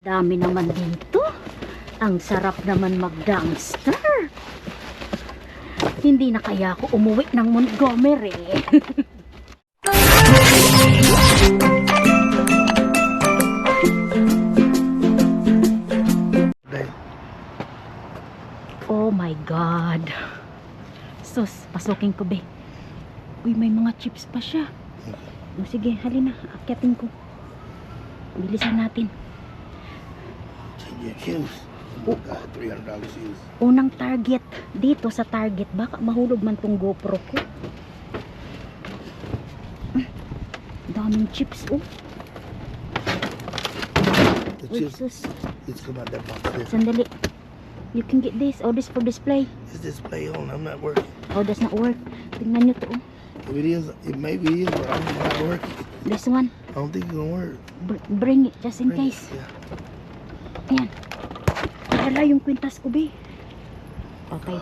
Dami naman dito. Ang sarap naman mag-gangster. Hindi na kaya ako umuwi ng Montgomery. Oh my God. Sus, pasukin ko be. Uy, may mga chips pa siya. O, sige, halina. Akyatin ko. Bilisan natin. Shoes. Oh. God, $300 shoes. Unang target dito sa target. Baka mahulog man tong GoPro ko. Mm, Daming chips, oh. The Uy, chips, sus. it's that box. Sandali. You can get this. Oh, this for display. is display on? I'm not working. Oh, does not work. Tingnan nyo to, oh. If it is, it maybe is, but I'm not working. This one. I don't think it's gonna work. Br- bring it just in Bring it, case. Yeah. Ayan. Hala yung kwintas ko, be. Okay.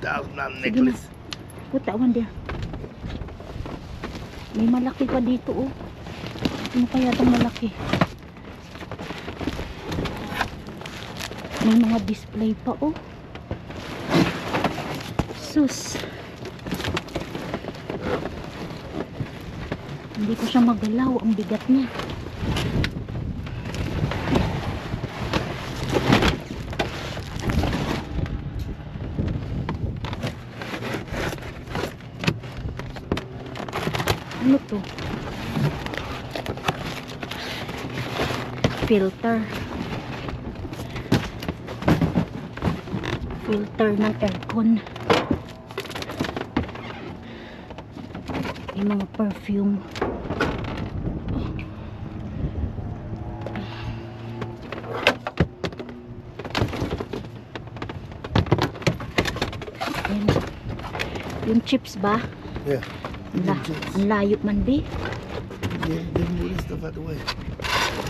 Dollar Sige na. necklace. Put that one there. May malaki pa dito, oh. Ano kaya itong malaki? May mga display pa, oh. Sus. Hindi ko siya magalaw. Ang bigat niya. Ano to? Filter. Filter ng aircon. May mga perfume. Yung chips ba? Yeah. La- ang layo man, be. Yeah, just move this stuff out the way.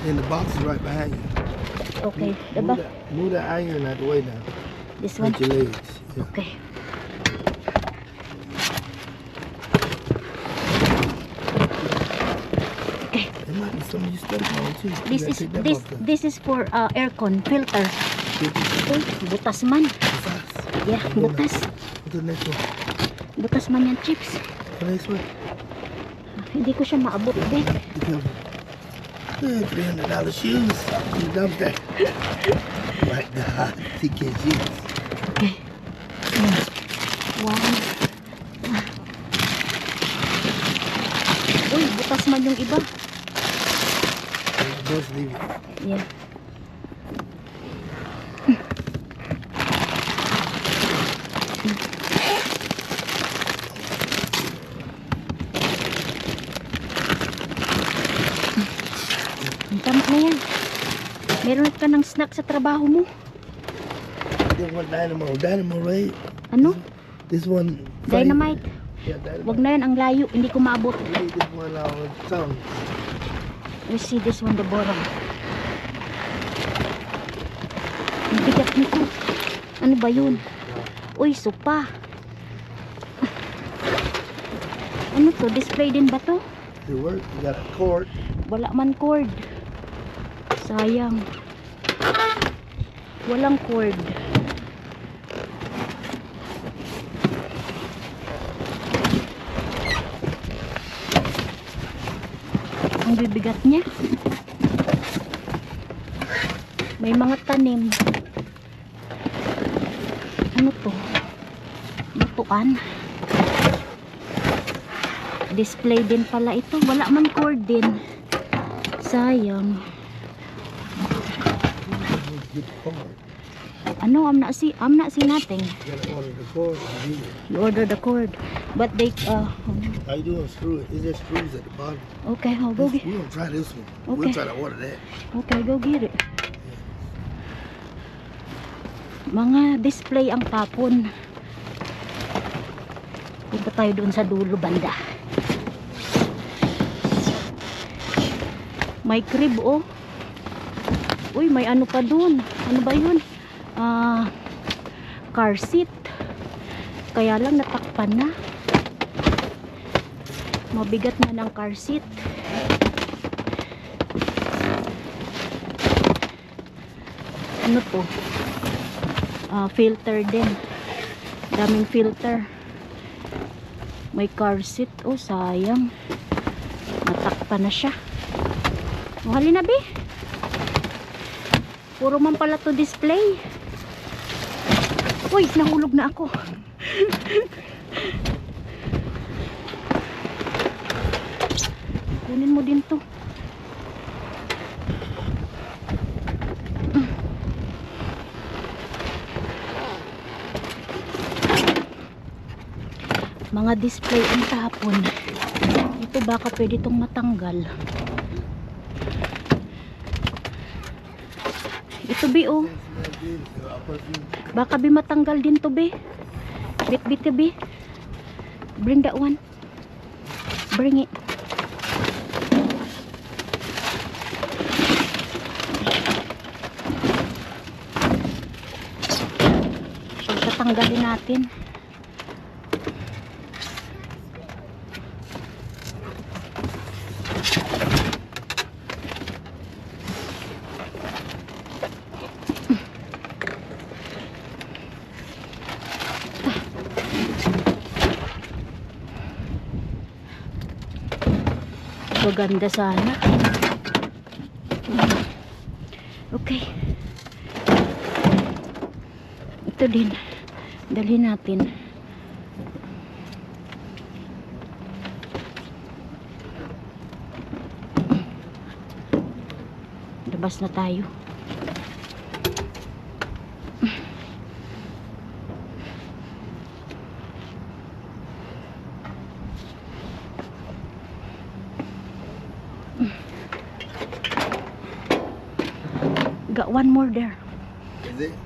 And the box is right behind you. Okay, Move diba? that, move that iron out the way now. This one. With your legs. Yeah. Okay. Okay. There might be some of your stuff on too. This is this this is for uh, aircon filter. Uy, butas man. size. Yeah, butas. The? Butas man yan chips. The next one? Hindi ko siya maabot, three hundred dollar shoes. You dumped that. My God, TK shoes. Okay. One. Uy, butas man yung iba. Just leave it. Yeah. Ang Tama na yan. Meron ka ng snack sa trabaho mo. This one dynamo. Dynamo, right? Ano? This one. Dynamite. Yeah, dynamite. Wag na yan, ang layo. Hindi ko maabot. This one on tongue. We see this one, the bottom. Ang bigat nito. Ano ba yun? Uy, supa. Ano to? Display din ba to? It work. You got a cord. Wala man cord. Sayang. Walang cord. Ang bibigat niya. May mga tanim. Ano to? Lutuan. Display din pala ito. Wala man cord din. Sayang. Get the cord. Ano, am na si, am na si natin. You order the cord. You order the cord. But they, uh, How you doing? Screw it. There screws at the bottom? okay, I'll go This- get, gonna try this one. Okay. We'll try to order that. okay, go get it. Mga display ang tapon. Punta tayo doon sa dulo banda. May crib oh. Uy, may ano pa doon. Ano ba yun? Ah, car seat. Kaya lang natakpan na. Mabigat na ng car seat. Ano to? Ah, filter din. Daming filter. May car seat. Oh, sayang. Natakpa na siya. Oh, halina, be. Puro man pala to display. Uy, nahulog na ako. Kunin mo din to. Mga display ang tapon. Ito baka pwede itong matanggal. Ito bi oh. Baka bi matanggal din to bi. Bit bit bi. Bring that one. Bring it. So, tatanggalin natin. Maganda sana. Okay. Ito din. Dali natin. Labas na tayo.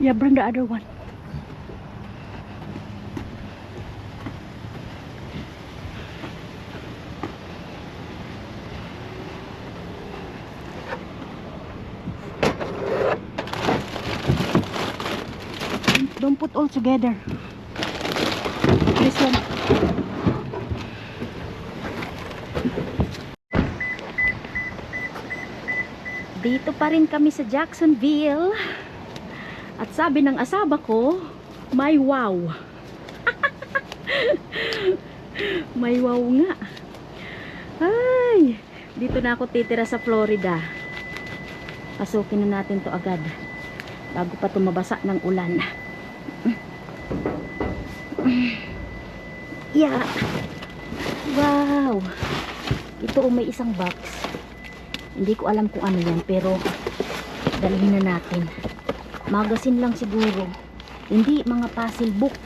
Yeah, bring the other one. Don't put all together. This one. Dito pa rin kami sa Jacksonville. At sabi ng asaba ko, may wow. may wow nga. Ay, dito na ako titira sa Florida. Pasukin na natin to agad. Bago pa tumabasa ng ulan. Yeah. Wow. Ito oh, may isang box. Hindi ko alam kung ano yan, pero dalhin na natin. Magazine lang siguro. Hindi mga puzzle book.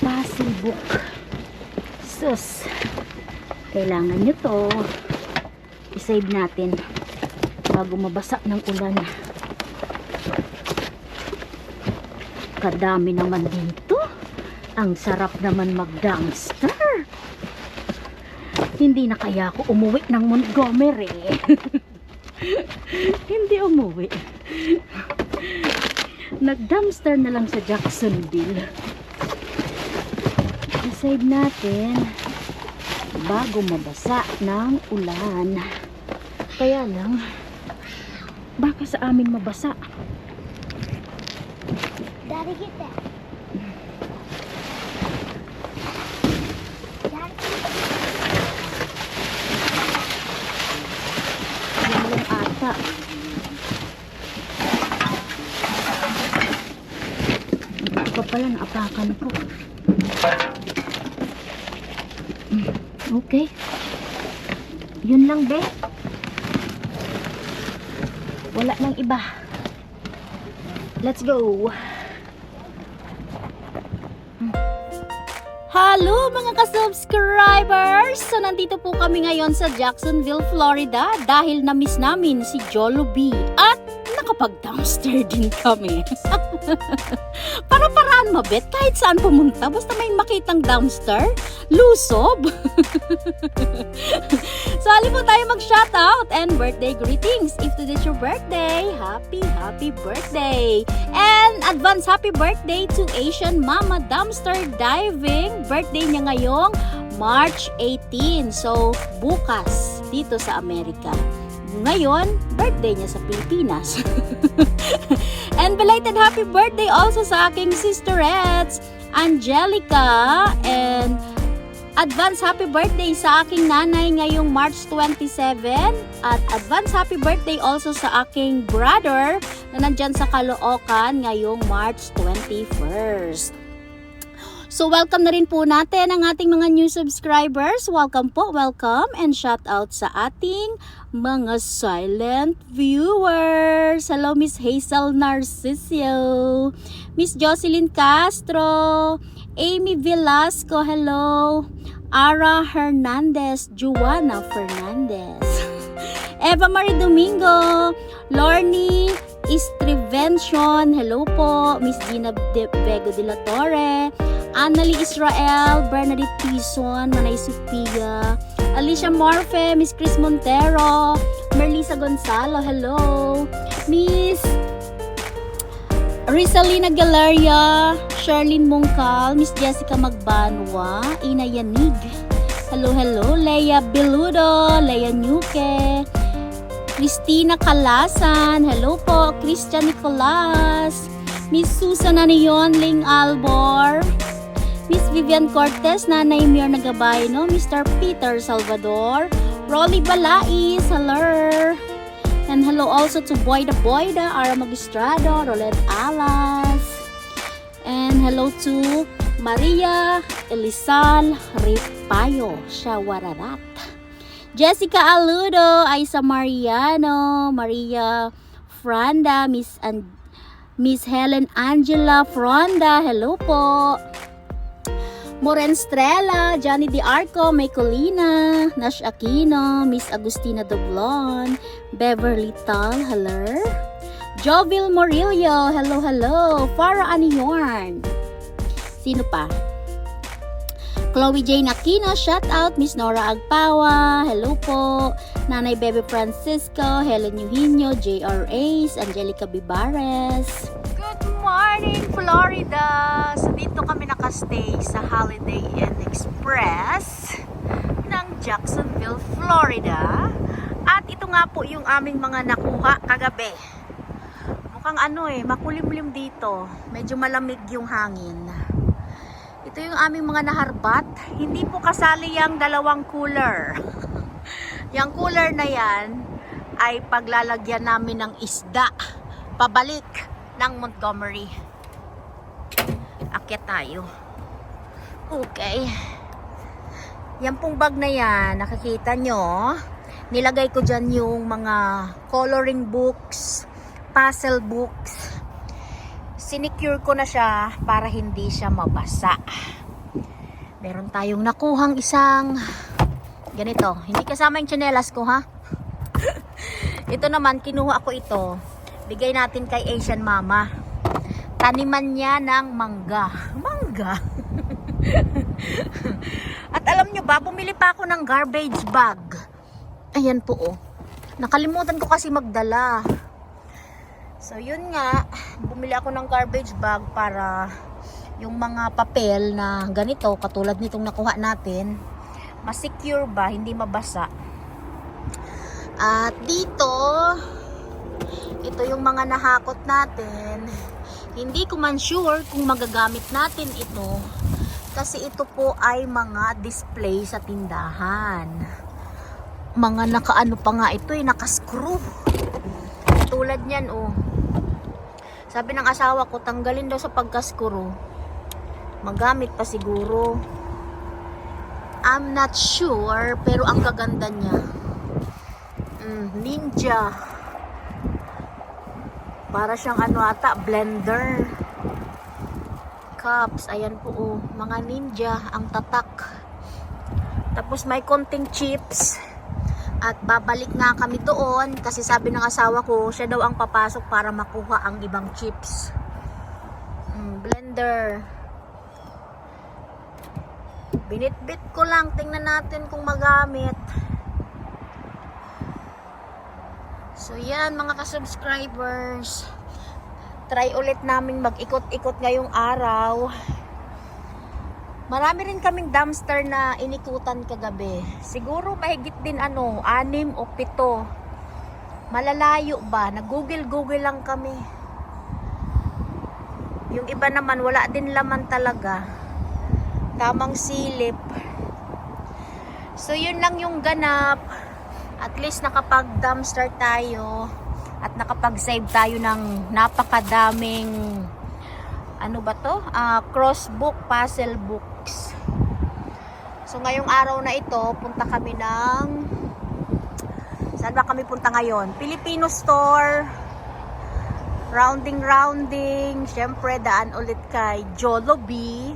Puzzle book. Sus. Kailangan nyo to. I-save natin bago mabasa ng ulan. Kadami naman dito. Ang sarap naman mag-dumpster. Hindi na kaya ako umuwi ng Montgomery. Hindi umuwi. Nag-dumpster na lang sa Jacksonville. I-save natin bago mabasa ng ulan. Kaya lang, baka sa amin mabasa. Daddy, get that. Daddy, Yan lang ata. Ito pa naapakan ko. Mm, Okay. Yun lang, be. Wala nang iba. Let's go. Hello mga ka-subscribers! So nandito po kami ngayon sa Jacksonville, Florida dahil na-miss namin si Jollibee at nakapag-dumpster din kami. Para-paraan mabet kahit saan pumunta basta may makitang dumpster, lusob. so ali po tayo mag-shoutout and birthday greetings. If today's your birthday, happy, happy birthday! And advance happy birthday to Asian Mama Dumpster Diving. Birthday niya ngayong March 18. So, bukas dito sa Amerika. ngayon, birthday niya sa Pilipinas. And belated happy birthday also sa aking sisterettes, Angelica, and advance happy birthday sa aking nanay ngayong March 27 at advance happy birthday also sa aking brother na nandyan sa Caloocan ngayong March 21st. So welcome na rin po natin ang ating mga new subscribers. Welcome po, welcome and shout out sa ating mga silent viewers. Hello Miss Hazel Narcisio, Miss Jocelyn Castro, Amy Velasco, hello. Ara Hernandez, Juana Fernandez. Eva Marie Domingo, Lorny Istrivention, hello po. Miss Gina De Vego de la Torre, Annalie Israel, Bernadette Tison, Manay Sophia, Alicia Morfe, Miss Chris Montero, Merlisa Gonzalo, hello. Miss Rizalina Galeria, Charlene Mongcal, Miss Jessica Magbanwa, Ina Yanig. Hello, hello. Leia Beludo, Leia Nuke, Christina Kalasan, hello po. Christian Nicolas, Miss Susan Anion Ling Albor, Miss Vivian Cortez, Nanay Mir Nagabay, no? Mr. Peter Salvador, Rolly Balais, hello. And hello also to Boyda Boyda, Ara Magistrado, Rolet Alas. And hello to Maria Elizal Ripayo, Shawararat. Jessica Aludo, Aisa Mariano, Maria Franda, Miss An Miss Helen Angela Fronda, hello po. Moren Strella, Johnny Di Arco, May Colina, Nash Aquino, Miss Agustina Doblon, Beverly Tal, hello. Jovil Morillo, hello, hello. Farah Aniorn. Sino pa? Chloe Jane Aquino, shout out. Miss Nora Agpawa, hello po. Nanay Bebe Francisco, Helen Eugenio, J.R. Ace, Angelica Bibares. Morning, Florida! So, dito kami nakastay sa Holiday Inn Express ng Jacksonville, Florida. At ito nga po yung aming mga nakuha kagabi. Mukhang ano eh, makulimlim dito. Medyo malamig yung hangin. Ito yung aming mga naharbat. Hindi po kasali yung dalawang cooler. yung cooler na yan ay paglalagyan namin ng isda pabalik ng Montgomery. Akyat tayo. Okay. Yan pong bag na yan, nakikita nyo, nilagay ko dyan yung mga coloring books, puzzle books. Sinecure ko na siya para hindi siya mabasa. Meron tayong nakuhang isang ganito. Hindi kasama yung tsinelas ko ha. ito naman, kinuha ko ito. Bigay natin kay Asian Mama. Taniman niya ng mangga. Mangga? At alam nyo ba, bumili pa ako ng garbage bag. Ayan po oh. Nakalimutan ko kasi magdala. So yun nga, bumili ako ng garbage bag para yung mga papel na ganito, katulad nitong nakuha natin, masecure ba, hindi mabasa. At dito, ito yung mga nahakot natin. Hindi ko man sure kung magagamit natin ito kasi ito po ay mga display sa tindahan. Mga nakaano pa nga ito eh, nakascrew. Tulad niyan oh. Sabi ng asawa ko, tanggalin daw sa pagkaskuro. Magamit pa siguro. I'm not sure, pero ang kaganda niya. Mm, ninja. Para siyang ano ata, blender. Cups, ayan po oh, mga ninja, ang tatak. Tapos may konting chips. At babalik nga kami doon kasi sabi ng asawa ko, siya daw ang papasok para makuha ang ibang chips. Mm, blender. Binitbit ko lang, tingnan natin kung magamit. So yan mga ka-subscribers. Try ulit namin mag-ikot-ikot ngayong araw. Marami rin kaming dumpster na inikutan kagabi. Siguro mahigit din ano, anim o pito Malalayo ba? Nag-google-google lang kami. Yung iba naman, wala din laman talaga. Tamang silip. So, yun lang yung ganap. At least nakapag-dumpster tayo. At nakapag-save tayo ng napakadaming ano ba to? Ah, crossbook, puzzle books. So, ngayong araw na ito, punta kami ng Saan ba kami punta ngayon? Filipino store. Rounding, rounding. Siyempre, daan ulit kay Jollibee.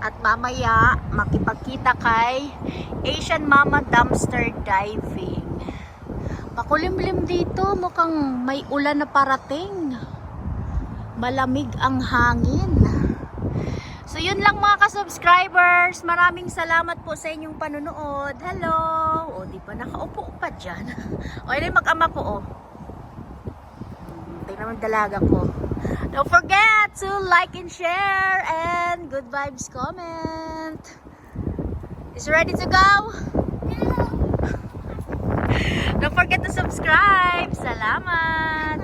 At mamaya, makipagkita kay Asian Mama Dumpster Diving. Makulimlim dito. Mukhang may ulan na parating. Malamig ang hangin. So yun lang mga ka-subscribers. Maraming salamat po sa inyong panonood. Hello! O, di ba nakaupo pa dyan? o, yun mag-ama ko, o. Tingnan mo dalaga ko. Don't forget to like and share and good vibes comment. Is ready to go? Don't forget to subscribe. Salamat!